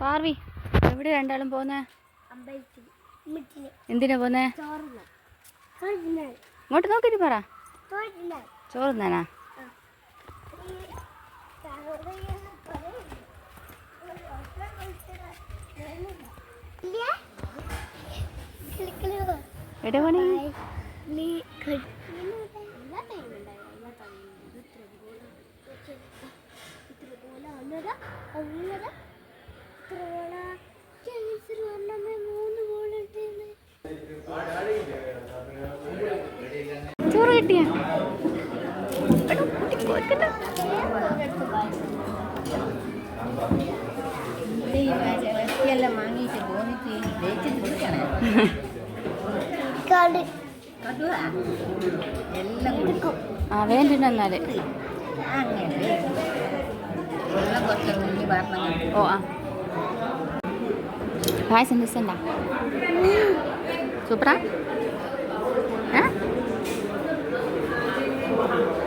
പാർവി എവിടെ രണ്ടാളും പോന്നേ? എന്തിനാ പോന്നേ? ഇങ്ങോട്ട് നോക്കിട്ട് പറ. ചോറ് തന്നാ എവിടെ ചോറ് കിട്ടിയ? വാങ്ങിയിട്ട് പോന്നിട്ട് വെച്ചിട്ട് കൊടുക്കണേ എല്ലാം കുടിക്കും ആ ഉള്ളി പറഞ്ഞ ഓ ആ. പായസം സൂപ്പറാ?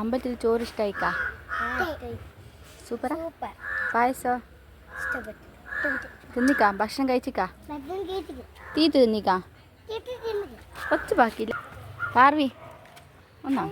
അമ്പലത്തിൽ ചോറ് ഇഷ്ടായിക്കാ? സൂപ്പർ പായസോ? തിന്നിക്കാം? ഭക്ഷണം കഴിച്ചിക്കാ? തീ തിന്നിക്കാ? കുറച്ച് ബാക്കിയില്ല പാർവി ഒന്നാ?